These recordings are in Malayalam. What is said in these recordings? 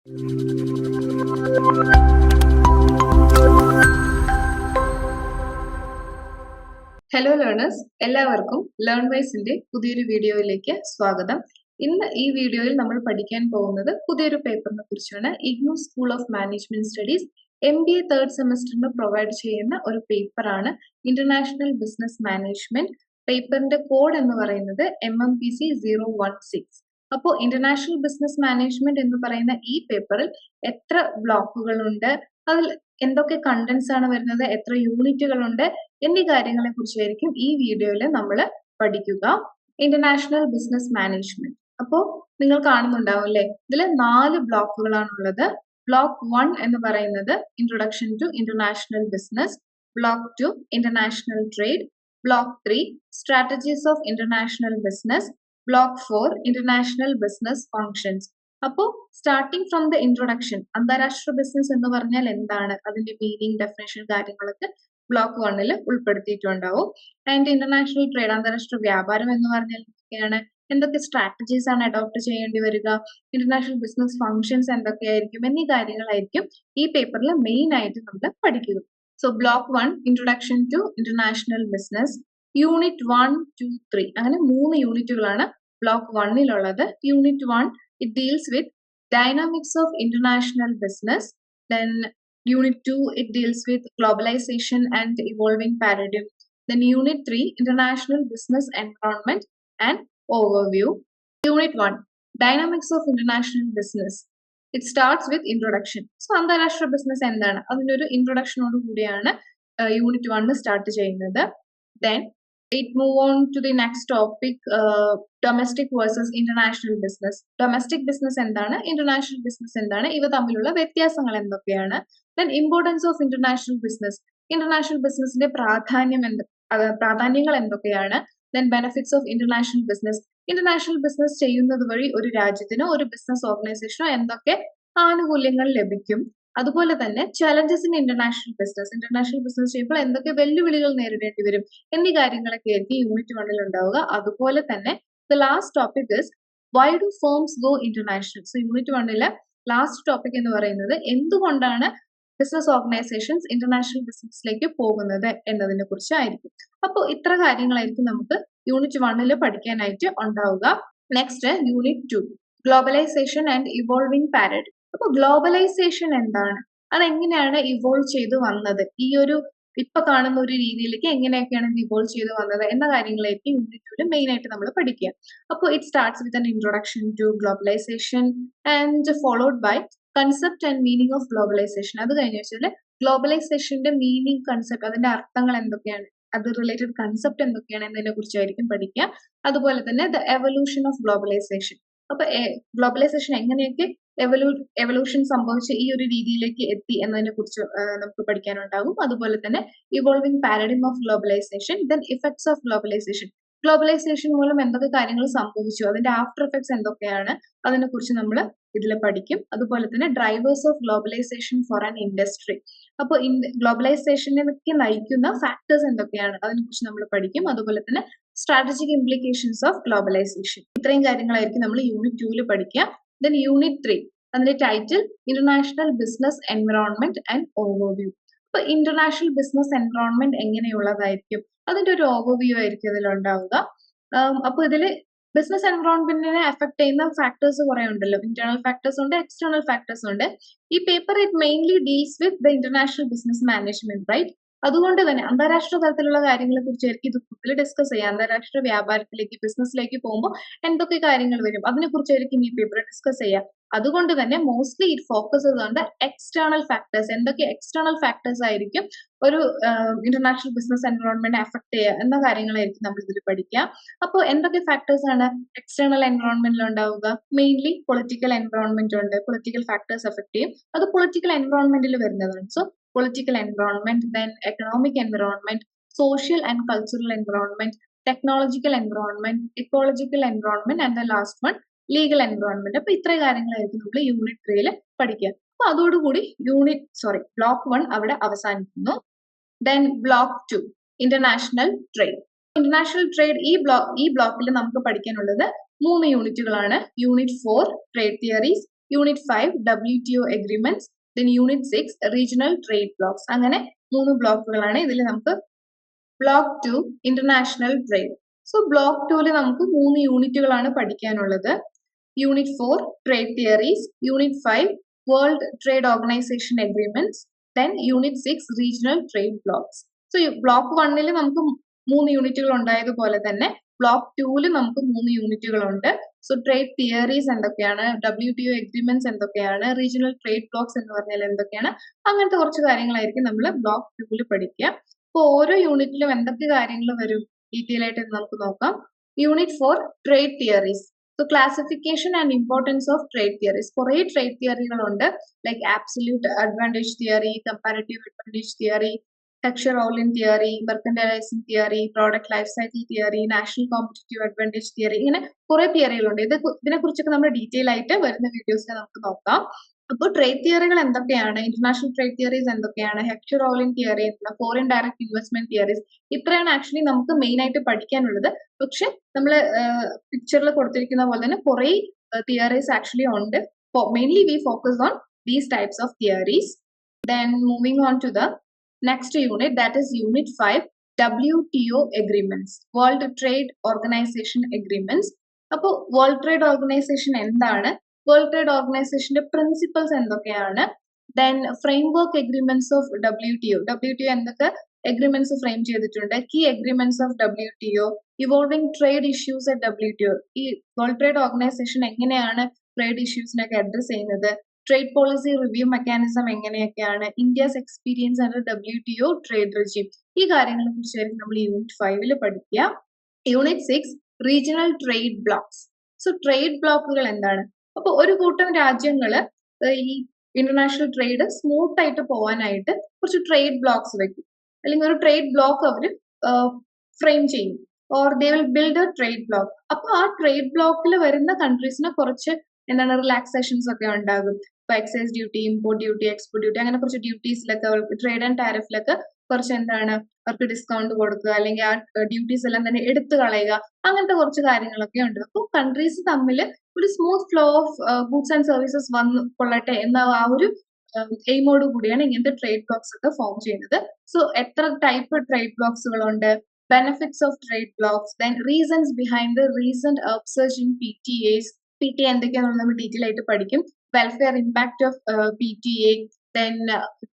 ഹലോ ലേണേഴ്സ് എല്ലാവർക്കും ലേൺ വൈസിന്റെ പുതിയൊരു വീഡിയോയിലേക്ക് സ്വാഗതം. ഇന്ന് ഈ വീഡിയോയിൽ നമ്മൾ പഠിക്കാൻ പോകുന്നത് പുതിയൊരു പേപ്പറിനെ കുറിച്ചാണ്. IGNOU school of management studies M B A third സെമസ്റ്ററിന് provide ചെയ്യുന്ന ഒരു പേപ്പറാണ്. ഇന്റർനാഷണൽ ബിസിനസ് മാനേജ്മെന്റ് പേപ്പറിന്റെ കോഡ് എന്ന് പറയുന്നത് M M P C zero one six അപ്പോൾ ഇന്റർനാഷണൽ ബിസിനസ് മാനേജ്മെന്റ് എന്ന് പറയുന്ന ഈ പേപ്പറിൽ എത്ര ബ്ലോക്കുകളുണ്ട് അതിൽ എന്തൊക്കെ കണ്ടന്റ്സ് ആണ് വരുന്നത് എത്ര യൂണിറ്റുകൾ ഉണ്ട് എന്നീ കാര്യങ്ങളെ കുറിച്ചായിരിക്കും ഈ വീഡിയോയിൽ നമ്മൾ പഠിക്കുക. ഇന്റർനാഷണൽ ബിസിനസ് മാനേജ്മെന്റ് അപ്പോൾ നിങ്ങൾ കാണുന്നുണ്ടാവും അല്ലേ? ഇതിൽ നാല് ബ്ലോക്കുകളാണുള്ളത് ബ്ലോക്ക് വൺ എന്ന് പറയുന്നത് introduction to international business block two international trade block three strategies of international business block four international business functions അപ്പോ സ്റ്റാർട്ടിങ് ഫ്രം ദ ഇൻട്രൊഡക്ഷൻ അന്താരാഷ്ട്ര ബിസിനസ് എന്ന് പറഞ്ഞാൽ എന്താണ്? അതിന്റെ മീനിങ് ഡെഫിനേഷൻ കാര്യങ്ങളൊക്കെ ബ്ലോക്ക് വണ്ണിൽ ഉൾപ്പെടുത്തിയിട്ടുണ്ടാവും. ആൻഡ് ഇന്റർനാഷണൽ ട്രേഡ് അന്താരാഷ്ട്ര വ്യാപാരം എന്ന് പറഞ്ഞാൽ എന്തൊക്കെയാണ്? എന്തൊക്കെ സ്ട്രാറ്റജീസ് ആണ് അഡോപ്റ്റ് ചെയ്യേണ്ടി വരിക? ഇന്റർനാഷണൽ ബിസിനസ് ഫങ്ഷൻസ് എന്തൊക്കെയായിരിക്കും? എന്നീ കാര്യങ്ങളായിരിക്കും ഈ പേപ്പറിൽ മെയിൻ ആയിട്ട് നമ്മൾ പഠിക്കുക so block one introduction to international business unit one two three അങ്ങനെ മൂന്ന് യൂണിറ്റുകളാണ് block വണ്ണിലുള്ളത് unit one it deals with dynamics of international business then unit two it deals with globalisation and evolving paradigm then unit three international business environment and overview unit one dynamics of international business it starts with introduction so അന്താരാഷ്ട്ര ബിസിനസ് എന്താണ്? അതിനൊരു ഇൻട്രൊഡക്ഷനോട് കൂടിയാണ് യൂണിറ്റ് വൺ സ്റ്റാർട്ട് ചെയ്യുന്നത്. Then it move on to the next topic uh, domestic versus international business domestic business എന്താണ് international business എന്താണ് ഇവ തമ്മിലുള്ള വ്യത്യാസങ്ങൾ എന്തൊക്കെയാണ് then importance of international business international businessന്റെ പ്രാധാന്യം എന്ത് പ്രാധാന്യങ്ങൾ എന്തൊക്കെയാണ് then benefits of international business international business ചെയ്യുന്നത് വഴി ഒരു രാജ്യത്തിനോ ഒരു ബിസിനസ് ഓർഗനൈസേഷനോ എന്തൊക്കെ ആനുകൂല്യങ്ങൾ ലഭിക്കും അതുപോലെ തന്നെ challenges in international business international business ചെയ്യുമ്പോൾ എന്തൊക്കെ വെല്ലുവിളികൾ നേരിടേണ്ടി വരും എന്നീ കാര്യങ്ങളൊക്കെ ആയിരിക്കും യൂണിറ്റ് വണ്ണിൽ ഉണ്ടാവുക. അതുപോലെ തന്നെ the last topic is why do firms go international so unit വണ്ണിലെ ലാസ്റ്റ് ടോപ്പിക് എന്ന് പറയുന്നത് എന്തുകൊണ്ടാണ് ബിസിനസ് ഓർഗനൈസേഷൻസ് ഇന്റർനാഷണൽ ബിസിനസ്സിലേക്ക് പോകുന്നത് എന്നതിനെ കുറിച്ചായിരിക്കും അപ്പോൾ ഇത്ര കാര്യങ്ങളായിരിക്കും നമുക്ക് യൂണിറ്റ് വണ്ണിൽ പഠിക്കാനായിട്ട് ഉണ്ടാവുക. Next unit two globalisation and evolving paradigm അപ്പൊ ഗ്ലോബലൈസേഷൻ എന്താണ്? അതെങ്ങനെയാണ് ഇവോൾവ് ചെയ്തു വന്നത്? ഈ ഒരു ഇപ്പൊ കാണുന്ന ഒരു രീതിയിലേക്ക് എങ്ങനെയൊക്കെയാണ് ഇത് ഇവോൾവ് ചെയ്തു വന്നത് എന്ന കാര്യങ്ങളായിരിക്കും യൂണിറ്റ് മെയിൻ ആയിട്ട് നമ്മൾ പഠിക്കുക. അപ്പോൾ it starts with an introduction to globalisation and followed by concept and meaning of globalisation അത് കഴിഞ്ഞ വെച്ചാൽ ഗ്ലോബലൈസേഷന്റെ മീനിങ് കൺസെപ്റ്റ് അതിന്റെ അർത്ഥങ്ങൾ എന്തൊക്കെയാണ്? അത് റിലേറ്റഡ് കൺസെപ്റ്റ് എന്തൊക്കെയാണ് എന്നതിനെ കുറിച്ചായിരിക്കും പഠിക്കുക. അതുപോലെ തന്നെ ദ എവല്യൂഷൻ ഓഫ് ഗ്ലോബലൈസേഷൻ അപ്പൊ ഗ്ലോബലൈസേഷൻ എങ്ങനെയൊക്കെ എവലൂ എവല്യൂഷൻ സംഭവിച്ച് ഈ ഒരു രീതിയിലേക്ക് എത്തി എന്നതിനെ കുറിച്ച് നമുക്ക് പഠിക്കാനുണ്ടാകും. അതുപോലെ തന്നെ evolving paradigm of globalisation then effects of globalisation globalisation മൂലം എന്തൊക്കെ കാര്യങ്ങൾ സംഭവിച്ചു അതിന്റെ ആഫ്റ്റർ എഫക്ട്സ് എന്തൊക്കെയാണ് അതിനെ കുറിച്ച് നമ്മൾ ഇതിൽ പഠിക്കും. അതുപോലെ തന്നെ drivers of globalisation for an industry അപ്പോൾ ഗ്ലോബലൈസേഷനിലേക്ക് നയിക്കുന്ന ഫാക്ടേഴ്സ് എന്തൊക്കെയാണ് അതിനെ കുറിച്ച് നമ്മൾ പഠിക്കും. അതുപോലെ തന്നെ സ്ട്രാറ്റജിക് ഇംപ്ലിക്കേഷൻസ് ഓഫ് ഗ്ലോബലൈസേഷൻ ഇത്രയും കാര്യങ്ങളായിരിക്കും നമ്മൾ യൂണിറ്റ് ടൂൽ പഠിക്കുക. ദെൻ യൂണിറ്റ് ത്രീ അതിന്റെ title international business environment and overview അപ്പൊ ഇന്റർനാഷണൽ ബിസിനസ് എൻവറോൺമെന്റ് എങ്ങനെയുള്ളതായിരിക്കും? അതിന്റെ ഒരു ഓവർവ്യൂ ആയിരിക്കും ഇതിൽ ഉണ്ടാവുക. അപ്പൊ ഇതിൽ ബിസിനസ് എൻവറോൺമെന്റിനെ എഫക്ട് ചെയ്യുന്ന ഫാക്ടേഴ്സ് കുറെ ഉണ്ടല്ലോ. ഇന്റേണൽ ഫാക്ടേഴ്സ് ഉണ്ട് എക്സ്റ്റേണൽ ഫാക്ടേഴ്സ് ഉണ്ട്. ഈ paper it mainly deals with the international business management right അതുകൊണ്ട് തന്നെ അന്താരാഷ്ട്ര തലത്തിലുള്ള കാര്യങ്ങളെ കുറിച്ച് ഇത് കൂടുതൽ ഡിസ്കസ് ചെയ്യാം അന്താരാഷ്ട്ര വ്യാപാരത്തിലേക്ക് ബിസിനസ്സിലേക്ക് പോകുമ്പോൾ എന്തൊക്കെ കാര്യങ്ങൾ വരും അതിനെ കുറിച്ചായിരിക്കും ഈ പേപ്പർ ഡിസ്കസ് ചെയ്യാം അതുകൊണ്ട് തന്നെ mostly it focus on external factors എന്തൊക്കെ എക്സ്റ്റേണൽ ഫാക്ടേഴ്സ് ആയിരിക്കും ഒരു ഇന്റർനാഷണൽ ബിസിനസ് എൻവറോൺമെന്റ് എഫക്ട് ചെയ്യുക എന്ന കാര്യങ്ങളായിരിക്കും നമ്മൾ ഇതിൽ പഠിക്കുക. അപ്പോൾ എന്തൊക്കെ ഫാക്ടേഴ്സ് ആണ് എക്സ്റ്റേണൽ എൻവറോൺമെന്റിൽ ഉണ്ടാവുക? മെയിൻലി പൊളിറ്റിക്കൽ എൻവറോൺമെന്റ് ഉണ്ട്. പൊളിറ്റിക്കൽ ഫാക്ടേഴ്സ് എഫക്ട് ചെയ്യും. അത് പൊളിറ്റിക്കൽ എൻവറോൺമെന്റിൽ വരുന്നതാണ്. So political environment, then economic environment, social and cultural environment, technological environment, ecological environment, and the last one, legal environment അപ്പൊ ഇത്ര കാര്യങ്ങളായിരിക്കും നമ്മൾ യൂണിറ്റ് ത്രീയിൽ പഠിക്കുക. അപ്പൊ അതോടുകൂടി യൂണിറ്റ് സോറി ബ്ലോക്ക് വൺ അവിടെ അവസാനിക്കുന്നു. Then block two international trade international trade ഈ ബ്ലോക്ക് ഈ ബ്ലോക്കിൽ നമുക്ക് പഠിക്കാനുള്ളത് മൂന്ന് യൂണിറ്റുകളാണ് unit four trade theories unit five W T O agreements unit six regional trade blocs അങ്ങനെ മൂന്ന് ബ്ലോക്കുകളാണ് ഇതിൽ നമുക്ക് block two international trade so block ടുവിൽ നമുക്ക് മൂന്ന് യൂണിറ്റുകളാണ് പഠിക്കാനുള്ളത്. Unit four trade theories unit five world trade organisation agreements then unit six regional trade blocs so block വണ്ണിൽ നമുക്ക് മൂന്ന് യൂണിറ്റുകൾ ഉണ്ടായതുപോലെ തന്നെ ബ്ലോക്ക് ടൂവിൽ നമുക്ക് മൂന്ന് യൂണിറ്റുകളുണ്ട് സോ ട്രേഡ് തിയറീസ് എന്തൊക്കെയാണ് ഡബ്ല്യു ടി ഒ എഗ്രിമെന്റ്സ് എന്തൊക്കെയാണ് റീജിയണൽ ട്രേഡ് ബ്ലോക്സ് എന്ന് പറഞ്ഞാൽ എന്തൊക്കെയാണ് അങ്ങനത്തെ കുറച്ച് കാര്യങ്ങളായിരിക്കും നമ്മൾ ബ്ലോക്ക് ടൂവിൽ പഠിക്കുക. അപ്പോൾ ഓരോ യൂണിറ്റിലും എന്തൊക്കെ കാര്യങ്ങൾ വരും? ഡീറ്റെയിൽ ആയിട്ട് നമുക്ക് നോക്കാം. Unit four trade theories so classification and importance of trade theories കുറെ trade തിയറികളുണ്ട് like absolute advantage theory comparative advantage theory Heckscher Ohlin theory mercantilising theory product life cycle theory national competitive advantage theory ഇങ്ങനെ കുറെ തിയറികളുണ്ട് ഇത് ഇതിനെ കുറിച്ചൊക്കെ നമ്മൾ ഡീറ്റെയിൽ ആയിട്ട് വരുന്ന വീഡിയോസിൽ നമുക്ക് നോക്കാം. അപ്പോൾ ട്രേഡ് തിയറികൾ എന്തൊക്കെയാണ്? ഇന്റർനാഷണൽ ട്രേഡ് തിയറീസ് എന്തൊക്കെയാണ്? Heckscher Ohlin theory foreign direct investment theories ഇത്രയാണ് ആക്ച്വലി നമുക്ക് മെയിൻ ആയിട്ട് പഠിക്കാനുള്ളത്. പക്ഷെ നമ്മൾ പിക്ചറിൽ കൊടുത്തിരിക്കുന്ന പോലെ തന്നെ കുറെ തിയറീസ് ആക്ച്വലി ഉണ്ട്. Mainly we focus on these types of theories then moving on to the next unit that is unit 5 WTO agreements World Trade Organization agreements. അപ്പോൾ വേൾഡ് ട്രേഡ് ഓർഗനൈസേഷൻ എന്താണ്? വേൾഡ് ട്രേഡ് ഓർഗനൈസേഷന്റെ പ്രിൻസിപ്പൽസ് എന്തൊക്കെയാണ്? Then framework agreements of W T O W T O എന്തൊക്കെ എഗ്രിമെന്റ്സ് ഫ്രെയിം ചെയ്തിട്ടുണ്ട്? Key agreements of W T O evolving trade issues at W T O ഈ വേൾഡ് ട്രേഡ് ഓർഗനൈസേഷൻ എങ്ങനെയാണ് ട്രേഡ് ഇഷ്യൂസിനൊക്കെ അഡ്രസ് ചെയ്യുന്നത്? ട്രേഡ് പോളിസി റിവ്യൂ മെക്കാനിസം എങ്ങനെയൊക്കെയാണ് India's experience and W T O trade regime ഈ കാര്യങ്ങളെ കുറിച്ചായിരിക്കും നമ്മൾ യൂണിറ്റ് ഫൈവിൽ പഠിക്കുക. Unit six regional trade blocs so trade ബ്ലോക്കുകൾ എന്താണ്? അപ്പൊ ഒരു കൂട്ടം രാജ്യങ്ങൾ ഈ ഇന്റർനാഷണൽ ട്രേഡ് സ്മൂത്ത് ആയിട്ട് പോകാനായിട്ട് കുറച്ച് ട്രേഡ് ബ്ലോക്സ് വെക്കും. അല്ലെങ്കിൽ ഒരു ട്രേഡ് ബ്ലോക്ക് അവർ ഫ്രെയിം ചെയ്യും. Or they will build a trade bloc അപ്പൊ ആ ട്രേഡ് ബ്ലോക്കിൽ വരുന്ന കൺട്രീസിനെ കുറച്ച് എന്താണ് റിലാക്സേഷൻസ് ഒക്കെ ഉണ്ടാകും. ഇപ്പൊ excise duty import duty export duty അങ്ങനെ കുറച്ച് ഡ്യൂട്ടീസിലൊക്കെ അവർക്ക് ട്രേഡ് ആൻഡ് ടാരിഫിലൊക്കെ കുറച്ച് എന്താണ് അവർക്ക് ഡിസ്കൗണ്ട് കൊടുക്കുക. അല്ലെങ്കിൽ ആ ഡ്യൂട്ടീസ് എല്ലാം തന്നെ എടുത്തു കളയുക. അങ്ങനത്തെ കുറച്ച് കാര്യങ്ങളൊക്കെ ഉണ്ട്. അപ്പോൾ കൺട്രീസ് തമ്മിൽ ഒരു smooth flow of goods and services വന്ന് കൊള്ളട്ടെ എന്ന ആ ഒരു എയിമോട് കൂടിയാണ് ഇങ്ങനത്തെ ട്രേഡ് ബ്ലോക്സ് ഒക്കെ ഫോം ചെയ്യുന്നത്. സോ എത്ര type trade ബ്ലോക്സുകളുണ്ട് benefits of trade blocs then reasons behind the recent upsurge in P T S P T എന്തൊക്കെയാണെന്ന് നമ്മൾ ഡീറ്റെയിൽ ആയിട്ട് പഠിക്കും. Welfare impact of P T A then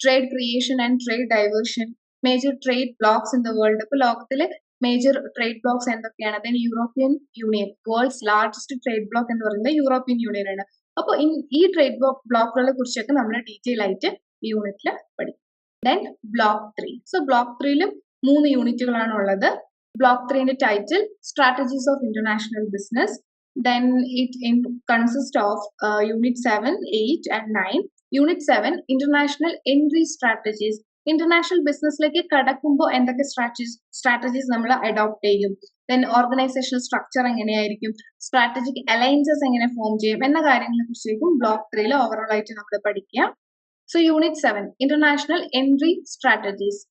trade creation and trade diversion major trade blocs in the world ഇപ്പൊ ലോകത്തിലെ മേജർ ട്രേഡ് ബ്ലോക്സ് എന്തൊക്കെയാണ്? Then European Union world's largest trade bloc എന്ന് പറയുന്നത് യൂറോപ്യൻ യൂണിയൻ ആണ്. അപ്പോൾ ഈ ട്രേഡ് ബ്ലോക്കുകളെ കുറിച്ചൊക്കെ നമ്മൾ ഡീറ്റെയിൽ ആയിട്ട് ഈ യൂണിറ്റിൽ പഠിക്കും. Then block three so block ത്രീയിലും മൂന്ന് യൂണിറ്റുകളാണ് ഉള്ളത്. Block ത്രീന്റെ title strategies of international business then it in, consists of uh, unit 7 8 and 9 unit 7 international entry strategies. International ബിസിനസ്സിലേക്ക് കടക്കുമ്പോൾ എന്തൊക്കെ സ്ട്രാറ്റജീസ് സ്ട്രാറ്റജീസ് നമ്മൾ അഡോപ്റ്റ് ചെയ്യും? ദെൻ ഓർഗനൈസേഷണൽ സ്ട്രക്ചർ എങ്ങനെയായിരിക്കും? സ്ട്രാറ്റജിക് അലയൻസസ് എങ്ങനെ ഫോം ചെയ്യും? എന്ന കാര്യങ്ങളെ കുറിച്ചേക്കും ബ്ലോക്ക് ത്രീയിൽ ഓവറോൾ ആയിട്ട് നമ്മൾ പഠിക്കുക so unit seven international entry strategies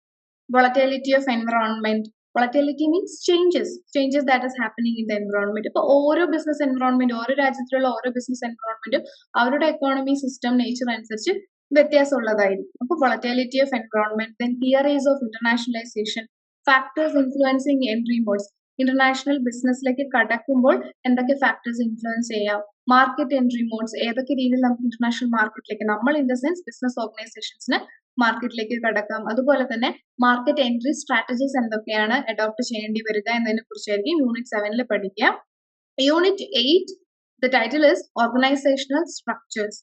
volatility of environment volatility means changes changes that is happening in the environment ഇപ്പൊ ഓരോ ബിസിനസ് എൻവറോൺമെന്റ് ഓരോ രാജ്യത്തിലുള്ള ഓരോ ബിസിനസ് എൻവറോൺമെന്റും അവരുടെ എക്കോണമി സിസ്റ്റം നേച്ചർ അനുസരിച്ച് വ്യത്യാസമുള്ളതായിരിക്കും. അപ്പൊ volatility of environment then theories of internationalisation factors influencing entry modes international ബിസിനസ്സിലേക്ക് കടക്കുമ്പോൾ എന്തൊക്കെ ഫാക്ടേഴ്സ് ഇൻഫ്ലുവൻസ് ചെയ്യാം? മാർക്കറ്റ് എൻട്രി മോഡ്സ് ഏതൊക്കെ രീതിയിൽ നമുക്ക് ഇന്റർനാഷണൽ മാർക്കറ്റിലേക്ക് നമ്മൾ ഇൻ ദ സെൻസ് ബിസിനസ് ഓർഗനൈസേഷൻസിന് മാർക്കറ്റിലേക്ക് കടക്കാം. അതുപോലെ തന്നെ മാർക്കറ്റ് എൻട്രി സ്ട്രാറ്റജീസ് എന്തൊക്കെയാണ് അഡോപ്റ്റ് ചെയ്യേണ്ടി വരിക എന്നതിനെ കുറിച്ചായിരിക്കും യൂണിറ്റ് സെവനിൽ പഠിക്കുക unit eight the title is organisational structures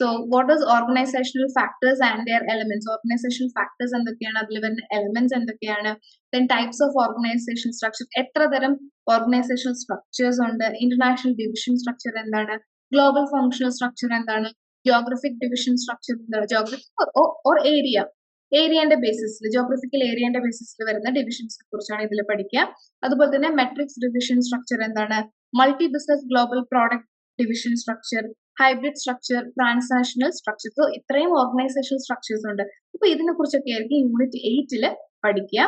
so what is organisational factors and their elements organisational factors എന്തൊക്കെയാണ്? അതിൽ വരുന്ന എലമെന്റ്സ് എന്തൊക്കെയാണ്? Then types of organisation structure എത്ര തരം ഓർഗനൈസേഷൻ സ്ട്രക്ചേഴ്സ് ഉണ്ട്? ഇന്റർനാഷണൽ ഡിവിഷൻ സ്ട്രക്ചർ എന്താണ്? ഗ്ലോബൽ ഫങ്ഷണൽ സ്ട്രക്ചർ എന്താണ്? ജോഗ്രഫിക് ഡിവിഷൻ സ്ട്രക്ചർ എന്താണ്? ജോഗ്രഫിക് ഓർ ഏരിയ ഏരിയന്റെ ബേസിസിൽ ജോഗ്രഫിക്കൽ ഏരിയന്റെ ബേസിസിൽ വരുന്ന ഡിവിഷൻസിനെ കുറിച്ചാണ് ഇതിൽ പഠിക്കുക. അതുപോലെ തന്നെ മെട്രിക്സ് ഡിവിഷൻ സ്ട്രക്ചർ എന്താണ്? Multi business global product division structure hybrid structure transactional structure so ഇത്രയും ഓർഗനൈസേഷൻ സ്ട്രക്ചേഴ്സ് ഉണ്ട്. അപ്പൊ ഇതിനെ കുറിച്ചൊക്കെ ആയിരിക്കും യൂണിറ്റ് എയ്റ്റിൽ പഠിക്കുക.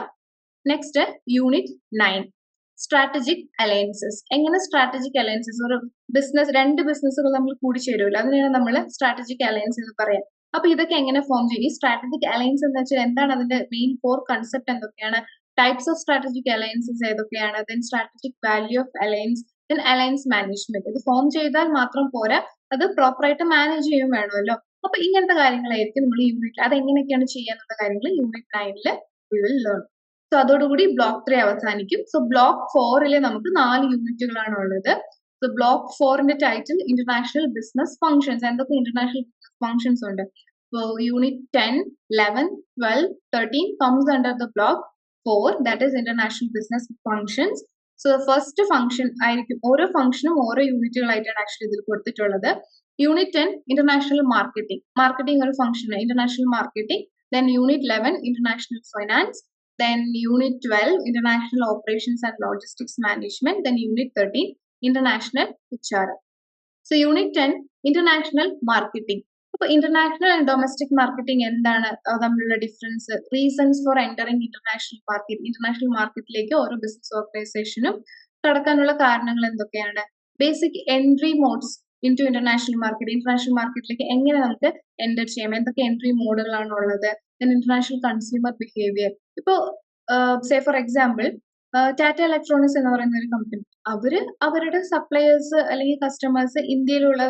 Next unit nine strategic alliances എങ്ങനെ സ്ട്രാറ്റജിക് അലയൻസസ് ഒരു ബിസിനസ് രണ്ട് ബിസിനസ്സുകൾ നമ്മൾ കൂടിച്ചേരുമല്ലോ അതിനാണ് നമ്മൾ സ്ട്രാറ്റജിക് അലയൻസ് എന്ന് പറയാം. അപ്പൊ ഇതൊക്കെ എങ്ങനെ ഫോം ചെയ്യും? ഈ സ്ട്രാറ്റജിക് അലയൻസ് എന്ന് വെച്ചാൽ എന്താണ് അതിന്റെ മെയിൻ കോർ കൺസെപ്റ്റ് എന്തൊക്കെയാണ്? ടൈപ്സ് ഓഫ് സ്ട്രാറ്റജിക് അലയൻസസ് ഏതൊക്കെയാണ്? Then strategic value of alliance then alliance management ഇത് ഫോം ചെയ്താൽ മാത്രം പോരാ അത് പ്രോപ്പറായിട്ട് മാനേജ് ചെയ്യും വേണമല്ലോ. അപ്പൊ ഇങ്ങനത്തെ കാര്യങ്ങളായിരിക്കും നമ്മൾ യൂണിറ്റ് അത് എങ്ങനെയൊക്കെയാണ് ചെയ്യാന്നുള്ള കാര്യങ്ങൾ യൂണിറ്റ് നയനിൽ വിൽ ലേൺ സോ അതോടുകൂടി ബ്ലോക്ക് ത്രീ അവസാനിക്കും. സോ ബ്ലോക്ക് ഫോറിൽ നമുക്ക് നാല് യൂണിറ്റുകളാണ് ഉള്ളത് സോ ബ്ലോക്ക് ഫോറിന്റെ ടൈറ്റിൽ ഇന്റർനാഷണൽ ബിസിനസ് ഫംഗ്ഷൻസ് എന്തൊക്കെ ഇന്റർനാഷണൽ ഫംഗ്ഷൻസ് ഉണ്ട്? Unit ten eleven twelve thirteen comes under the block four that is international business functions so first function ആയിരിക്കും. ഓരോ ഫംഗ്ഷനും ഓരോ യൂണിറ്റുകളായിട്ടാണ് ആക്ച്വലി ഇതിൽ കൊടുത്തിട്ടുള്ളത്. Unit ten international marketing marketing ഒരു function international marketing then unit eleven international finance then unit 12 international operations and logistics management then unit 13 international hr so unit 10 international marketing. അപ്പൊ ഇന്റർനാഷണൽ ആൻഡ് ഡൊമസ്റ്റിക് മാർക്കറ്റിംഗ് എന്താണ് തമ്മിലുള്ള difference reasons for entering international market international മാർക്കറ്റിലേക്ക് ഓരോ ബിസിനസ് ഓർഗനൈസേഷനും കടക്കാനുള്ള കാരണങ്ങൾ എന്തൊക്കെയാണ്? Basic entry modes into international market international മാർക്കറ്റിലേക്ക് എങ്ങനെ നമുക്ക് എന്റർ ചെയ്യാം? എന്തൊക്കെ എൻട്രി മോഡുകളാണ് ഉള്ളത്? ഇന്റർനാഷണൽ കൺസ്യൂമർ ബിഹേവിയർ ഇപ്പോ say for example Tata Electronics എന്ന് പറയുന്ന ഒരു കമ്പനി അവർ അവരുടെ സപ്ലയേഴ്സ് അല്ലെങ്കിൽ കസ്റ്റമേഴ്സ് ഇന്ത്യയിലുള്ള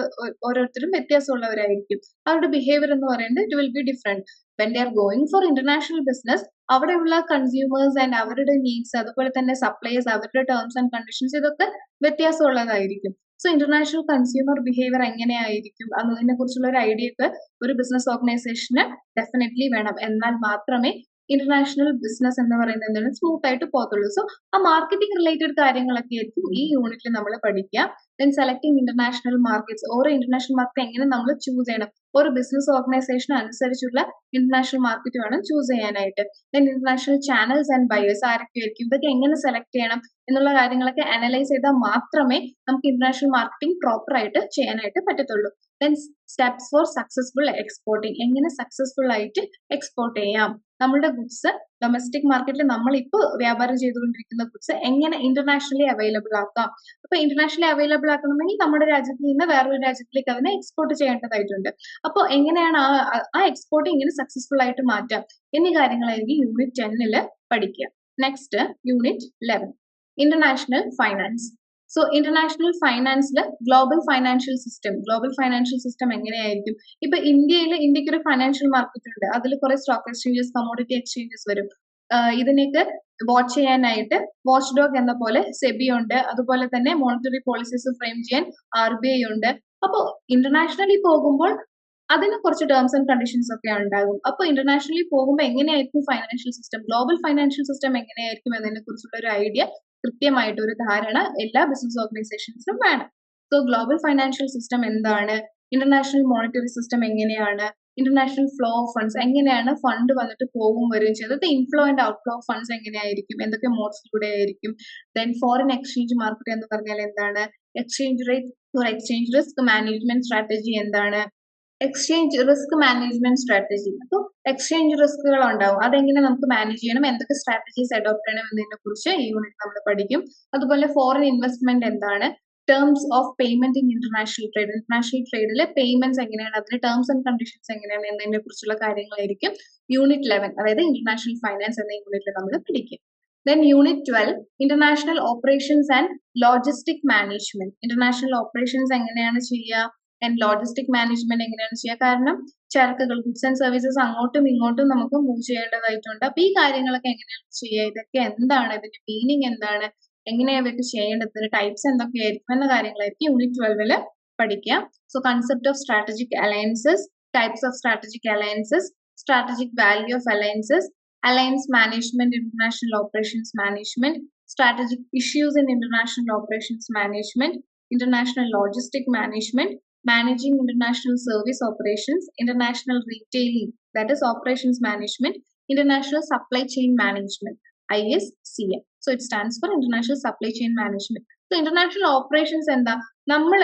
ഓരോരുത്തരും വ്യത്യാസമുള്ളവരായിരിക്കും. അവരുടെ ബിഹേവിയർ എന്ന് പറയുന്നത് it will be different when they are going for international business അവിടെയുള്ള കൺസ്യൂമേഴ്സ് ആൻഡ് അവരുടെ നീഡ്സ് അതുപോലെ തന്നെ സപ്ലയേഴ്സ് അവരുടെ ടേംസ് ആൻഡ് കണ്ടീഷൻസ് ഇതൊക്കെ വ്യത്യാസമുള്ളതായിരിക്കും. സോ ഇന്റർനാഷണൽ കൺസ്യൂമർ ബിഹേവിയർ എങ്ങനെയായിരിക്കും എന്നതിനെ കുറിച്ചുള്ള ഒരു ഐഡിയ ഒക്കെ ഒരു ബിസിനസ് ഓർഗനൈസേഷന് ഡെഫിനറ്റ്ലി വേണം. എന്നാൽ മാത്രമേ ഇന്റർനാഷണൽ ബിസിനസ് എന്ന് പറയുന്നത് എന്താണ്? സ്മൂത്ത് ആയിട്ട് പോകത്തുള്ളൂ. സോ ആ മാർക്കറ്റിംഗ് റിലേറ്റഡ് കാര്യങ്ങളൊക്കെ ആയിരിക്കും ഈ യൂണിറ്റിൽ നമ്മൾ പഠിക്കുക. ദെൻ സെലക്ടിങ് ഇന്റർനാഷണൽ മാർക്കറ്റ്സ് ഓരോ ഇന്റർനാഷണൽ മാർക്കറ്റ് എങ്ങനെ നമ്മൾ ചൂസ് ചെയ്യണം? ഒരു ബിസിനസ് ഓർഗനൈസേഷൻ അനുസരിച്ചുള്ള ഇന്റർനാഷണൽ മാർക്കറ്റ് വേണം ചൂസ് ചെയ്യാനായിട്ട്. Then international channels and buyers ആരൊക്കെ ആയിരിക്കും ഇതൊക്കെ എങ്ങനെ സെലക്ട് ചെയ്യണം? എന്നുള്ള കാര്യങ്ങളൊക്കെ അനലൈസ് ചെയ്താൽ മാത്രമേ നമുക്ക് ഇന്റർനാഷണൽ മാർക്കറ്റിംഗ് പ്രോപ്പർ ആയിട്ട് ചെയ്യാനായിട്ട് പറ്റത്തുള്ളൂ. Then steps for successful exporting എങ്ങനെ സക്സസ്ഫുൾ ആയിട്ട് എക്സ്പോർട്ട് ചെയ്യാം? നമ്മുടെ ഗുഡ്സ് ഡൊമസ്റ്റിക് മാർക്കറ്റിൽ നമ്മൾ ഇപ്പോൾ വ്യാപാരം ചെയ്തുകൊണ്ടിരിക്കുന്ന ഗുഡ്സ് എങ്ങനെ ഇന്റർനാഷണലി അവൈലബിൾ ആക്കാം? അപ്പൊ ഇന്റർനാഷണലി അവൈലബിൾ ആക്കണമെങ്കിൽ നമ്മുടെ രാജ്യത്ത് നിന്ന് വേറൊരു രാജ്യത്തിലേക്ക് അതിനെ എക്സ്പോർട്ട് ചെയ്യേണ്ടതായിട്ടുണ്ട്. അപ്പോൾ എങ്ങനെയാണ് ആ ആ എക്സ്പോർട്ട് ഇങ്ങനെ സക്സസ്ഫുൾ ആയിട്ട് മാറ്റാം? എന്നീ കാര്യങ്ങളായിരിക്കും യൂണിറ്റ് ടെന്നിൽ പഠിക്കുക. Next unit eleven international finance so international ഫൈനാൻസിൽ global financial system global financial system എങ്ങനെയായിരിക്കും? ഇപ്പൊ ഇന്ത്യയിൽ ഇന്ത്യയ്ക്ക് ഒരു ഫൈനാൻഷ്യൽ മാർക്കറ്റ് ഉണ്ട്. അതിൽ കുറെ സ്റ്റോക്ക് എക്സ്ചേഞ്ചസ് കമോഡിറ്റി എക്സ്ചേഞ്ചസ് വരും. ഇതിനൊക്കെ വാച്ച് ചെയ്യാനായിട്ട് വാച്ച് ഡോഗ് എന്ന പോലെ സെബി ഉണ്ട്. അതുപോലെ തന്നെ മോണിറ്ററി പോളിസീസ് ഫ്രെയിം ചെയ്യാൻ ആർ ബി ഐ ഉണ്ട്. അപ്പോൾ ഇന്റർനാഷണലി പോകുമ്പോൾ അതിന് കുറച്ച് ടേംസ് ആൻഡ് കണ്ടീഷൻസ് ഒക്കെ ഉണ്ടാകും. അപ്പോൾ ഇന്റർനാഷണലി പോകുമ്പോൾ എങ്ങനെയായിരിക്കും financial system global financial system എങ്ങനെയായിരിക്കും എന്നതിനെ കുറിച്ചുള്ള ഒരു ഐഡിയ കൃത്യമായിട്ട് ഒരു ധാരണ എല്ലാ ബിസിനസ് ഓർഗനൈസേഷൻസിനും വേണം. സോ ഗ്ലോബൽ ഫൈനാൻഷ്യൽ സിസ്റ്റം എന്താണ്? ഇന്റർനാഷണൽ മോണിറ്ററി സിസ്റ്റം എങ്ങനെയാണ്? ഇന്റർനാഷണൽ ഫ്ലോ ഓഫ് ഫണ്ട്സ് എങ്ങനെയാണ് ഫണ്ട് വന്നിട്ട് പോകും വരും ചെയ്തത്? Inflow and outflow of funds എങ്ങനെയായിരിക്കും? എന്തൊക്കെ മോഡ്സിലൂടെ ആയിരിക്കും? ദെൻ ഫോറിൻ എക്സ്ചേഞ്ച് മാർക്കറ്റ് എന്ന് പറഞ്ഞാൽ എന്താണ്? Exchange rate exchange risk management strategy എന്താണ്? എക്സ്ചേഞ്ച് റിസ്ക് മാനേജ്മെന്റ് സ്ട്രാറ്റജി അപ്പോൾ എക്സ്ചേഞ്ച് റിസ്കുകൾ ഉണ്ടാവും അതെങ്ങനെ നമുക്ക് മാനേജ് ചെയ്യണം? എന്തൊക്കെ സ്ട്രാറ്റജീസ് അഡോപ്റ്റ് ചെയ്യണം എന്നതിനെ കുറിച്ച് ഈ യൂണിറ്റ് നമ്മൾ പഠിക്കും. അതുപോലെ ഫോറിൻ ഇൻവെസ്റ്റ്മെന്റ് എന്താണ്? Terms of payment in international trade international ട്രേഡിലെ payments എങ്ങനെയാണ്? അതിന്റെ ടേംസ് ആൻഡ് കണ്ടീഷൻസ് എങ്ങനെയാണ് എന്നതിനെ കുറിച്ചുള്ള കാര്യങ്ങളായിരിക്കും യൂണിറ്റ് ലെവൻ അതായത് ഇന്റർനാഷണൽ ഫൈനാൻസ് എന്ന യൂണിറ്റിൽ നമ്മൾ പഠിക്കും. Then unit twelve international operations and logistic management international operations എങ്ങനെയാണ് ചെയ്യുക ആൻഡ് ലോജിസ്റ്റിക് മാനേജ്മെന്റ് എങ്ങനെയാണ് ചെയ്യുക? കാരണം ചരക്കുകൾ ഗുഡ്സ് ആൻഡ് സർവീസസ് അങ്ങോട്ടും ഇങ്ങോട്ടും നമുക്ക് മൂവ് ചെയ്യേണ്ടതായിട്ടുണ്ട്. അപ്പൊ ഈ കാര്യങ്ങളൊക്കെ എങ്ങനെയാണ് ചെയ്യുക? ഇതൊക്കെ എന്താണ്? ഇതിന്റെ മീനിങ് എന്താണ്? എങ്ങനെയാണ് ഇവർക്ക് ചെയ്യേണ്ടത്? ഇതിന്റെ ടൈപ്സ് എന്തൊക്കെയായിരിക്കും? എന്ന കാര്യങ്ങളായിരിക്കും യൂണിറ്റ് ട്വൽവിൽ പഠിക്കുക. So concept of strategic alliances types of strategic alliances strategic value of alliances alliance management international operations management strategic issues in international operations management international logistic management managing international service operations international retailing that is operations management international supply chain management iscm so it stands for international supply chain management so international operations എന്താ നമ്മൾ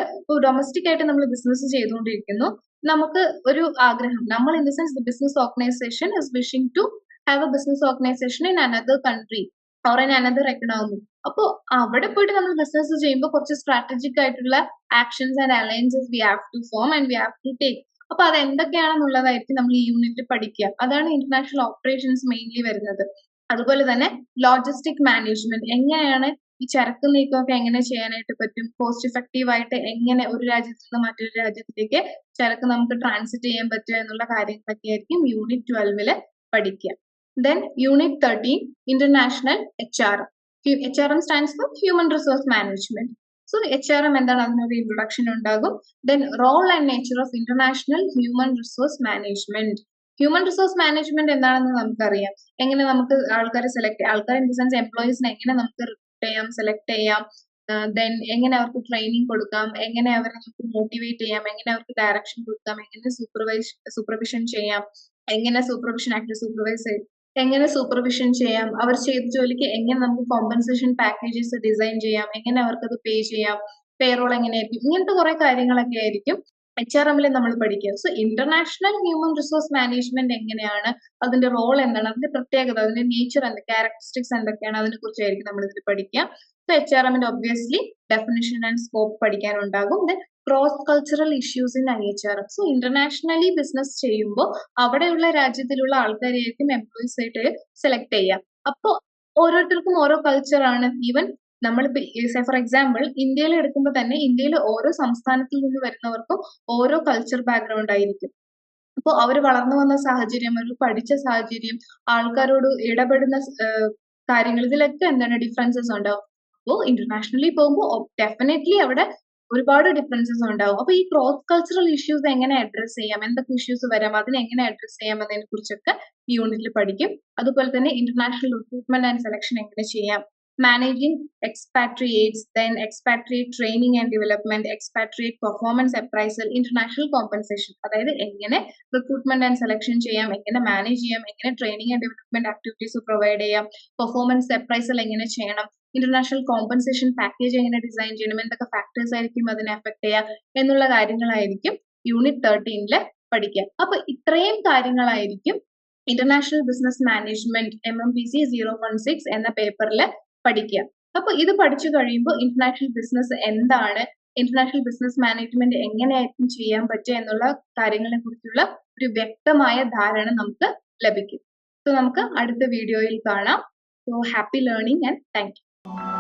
ഡൊമസ്റ്റിക് ആയിട്ട് നമ്മൾ ബിസിനസ് ചെയ്തുകൊണ്ടിരിക്കുന്നു നമുക്ക് ഒരു ആഗ്രഹം നമ്മൾ in the sense business organisation is wishing to have a business organisation in another country or in another economy അപ്പോൾ അവിടെ പോയിട്ട് നമ്മൾ ബിസിനസ് ചെയ്യുമ്പോൾ കുറച്ച് സ്ട്രാറ്റജിക് ആയിട്ടുള്ള actions and alliances we have to form and we have to take അപ്പൊ അത് എന്തൊക്കെയാണെന്നുള്ളതായിരിക്കും നമ്മൾ ഈ യൂണിറ്റ് പഠിക്കുക. അതാണ് ഇന്റർനാഷണൽ ഓപ്പറേഷൻസ് മെയിൻലി വരുന്നത്. അതുപോലെ തന്നെ ലോജിസ്റ്റിക് മാനേജ്മെന്റ് എങ്ങനെയാണ് ഈ ചരക്ക് നീക്കമൊക്കെ എങ്ങനെ ചെയ്യാനായിട്ട് പറ്റും? കോസ്റ്റ് ഇഫക്റ്റീവ് ആയിട്ട് എങ്ങനെ ഒരു രാജ്യത്ത് നിന്ന് മറ്റൊരു രാജ്യത്തിലേക്ക് ചരക്ക് നമുക്ക് ട്രാൻസിറ്റ് ചെയ്യാൻ പറ്റുക എന്നുള്ള കാര്യങ്ങളൊക്കെ ആയിരിക്കും യൂണിറ്റ് ട്വൽവിൽ പഠിക്കുക. Then unit thirteen international H R H R M stands for human resource management so H R M എന്താണ്? അതിനൊരു ഇൻട്രൊഡക്ഷൻ ഉണ്ടാകും. Then role and nature of international human resource management human resource management എന്താണെന്ന് നമുക്കറിയാം. എങ്ങനെ നമുക്ക് ആൾക്കാരെ സെലക്ട് ആൾക്കാർ ഇൻ ദി സെൻസ് എംപ്ലോയീസിനെ എങ്ങനെ നമുക്ക് റിക്രൂട്ട് ചെയ്യാം സെലക്ട് ചെയ്യാം? ദെൻ എങ്ങനെ അവർക്ക് ട്രെയിനിങ് കൊടുക്കാം? എങ്ങനെ അവരെ നമുക്ക് മോട്ടിവേറ്റ് ചെയ്യാം? എങ്ങനെ അവർക്ക് ഡയറക്ഷൻ കൊടുക്കാം? എങ്ങനെ സൂപ്പർവൈസ് സൂപ്പർവിഷൻ ചെയ്യാം? എങ്ങനെ സൂപ്പർവിഷൻ ആക്ട് സൂപ്പർവൈസ് എങ്ങനെ സൂപ്പർവിഷൻ ചെയ്യാം? അവർ ചെയ്ത ജോലിക്ക് എങ്ങനെ നമുക്ക് കോമ്പൻസേഷൻ പാക്കേജസ് ഡിസൈൻ ചെയ്യാം? എങ്ങനെ അവർക്കത് പേ ചെയ്യാം? പേറോൾ എങ്ങനെയായിരിക്കും ഇങ്ങനത്തെ കുറെ കാര്യങ്ങളൊക്കെ ആയിരിക്കും എച്ച് ആർ എമ്മിൽ നമ്മൾ പഠിക്കുക. So international human resource management എങ്ങനെയാണ്? അതിന്റെ റോൾ എന്താണ്? അതിന്റെ പ്രത്യേകത അതിന്റെ നേച്ചർ എന്ത് ക്യാരക്ടറിസ്റ്റിക്സ് എന്തൊക്കെയാണ്? അതിനെ കുറിച്ചായിരിക്കും നമ്മൾ ഇതിൽ പഠിക്കുക. എച്ച് ആർ എമ്മിന്റെ obviously definition and scope പഠിക്കാനുണ്ടാകും. Then cross cultural issues in I H R M so internationally business ചെയ്യുമ്പോൾ അവിടെയുള്ള രാജ്യത്തിലുള്ള ആൾക്കാരെയായിരിക്കും എംപ്ലോയീസ് ആയിട്ട് സെലക്ട് ചെയ്യുക. അപ്പോൾ ഓരോരുത്തർക്കും ഓരോ കൾച്ചറാണ് ഈവൻ നമ്മളിപ്പോ ഫോർ എക്സാമ്പിൾ ഇന്ത്യയിൽ എടുക്കുമ്പോൾ തന്നെ ഇന്ത്യയിൽ ഓരോ സംസ്ഥാനത്തിൽ നിന്ന് വരുന്നവർക്കും ഓരോ കൾച്ചർ ബാക്ക്ഗ്രൗണ്ട് ആയിരിക്കും. അപ്പോൾ അവർ വളർന്നു വന്ന സാഹചര്യം അവർ പഠിച്ച സാഹചര്യം ആൾക്കാരോട് ഇടപെടുന്ന കാര്യങ്ങൾ ഇതിലൊക്കെ എന്താണ് ഡിഫറൻസസ് ഉണ്ടാവും അപ്പോൾ ഇന്റർനാഷണലി പോകുമ്പോൾ ഡെഫിനറ്റ്ലി അവിടെ ഒരുപാട് ഡിഫറൻസസ് ഉണ്ടാവും. അപ്പൊ ഈ ക്രോസ് കൾച്ചറൽ ഇഷ്യൂസ് എങ്ങനെ അഡ്രസ് ചെയ്യാം? എന്തൊക്കെ ഇഷ്യൂസ് വരാം? അതിനെ എങ്ങനെ അഡ്രസ് ചെയ്യാം? എന്നതിനെ കുറിച്ചൊക്കെ ഈ യൂണിറ്റിൽ പഠിക്കും. അതുപോലെ തന്നെ ഇന്റർനാഷണൽ റിക്രൂട്ട്മെന്റ് ആൻഡ് സെലക്ഷൻ എങ്ങനെ ചെയ്യാം? Managing expatriates then expatriate training and development expatriate performance appraisal international compensation അതായത് എങ്ങനെ റിക്രൂട്ട്മെന്റ് ആൻഡ് സെലക്ഷൻ ചെയ്യാം? എങ്ങനെ മാനേജ് ചെയ്യാം? എങ്ങനെ training and development activities provide ചെയ്യാം? പെർഫോമൻസ് അപ്രൈസൽ എങ്ങനെ ചെയ്യണം? ഇന്റർനാഷണൽ കോമ്പൻസേഷൻ പാക്കേജ് എങ്ങനെ ഡിസൈൻ ചെയ്യണം? എന്തൊക്കെ ഫാക്ടേഴ്സ് ആയിരിക്കും അതിനെ അഫക്ട് ചെയ്യുക? എന്നുള്ള കാര്യങ്ങളായിരിക്കും യൂണിറ്റ് തേർട്ടീനിൽ പഠിക്കുക. അപ്പൊ ഇത്രയും കാര്യങ്ങളായിരിക്കും international business management M M P C zero one six എന്ന പേപ്പറിൽ പഠിക്കുക. അപ്പൊ ഇത് പഠിച്ചു കഴിയുമ്പോൾ ഇന്റർനാഷണൽ ബിസിനസ് എന്താണ്? ഇന്റർനാഷണൽ ബിസിനസ് മാനേജ്മെന്റ് എങ്ങനെയായിരിക്കും ചെയ്യാൻ പറ്റുക എന്നുള്ള കാര്യങ്ങളെ കുറിച്ചുള്ള ഒരു വ്യക്തമായ ധാരണ നമുക്ക് ലഭിക്കും. സോ നമുക്ക് അടുത്ത വീഡിയോയിൽ കാണാം. So happy learning and thank Thank you.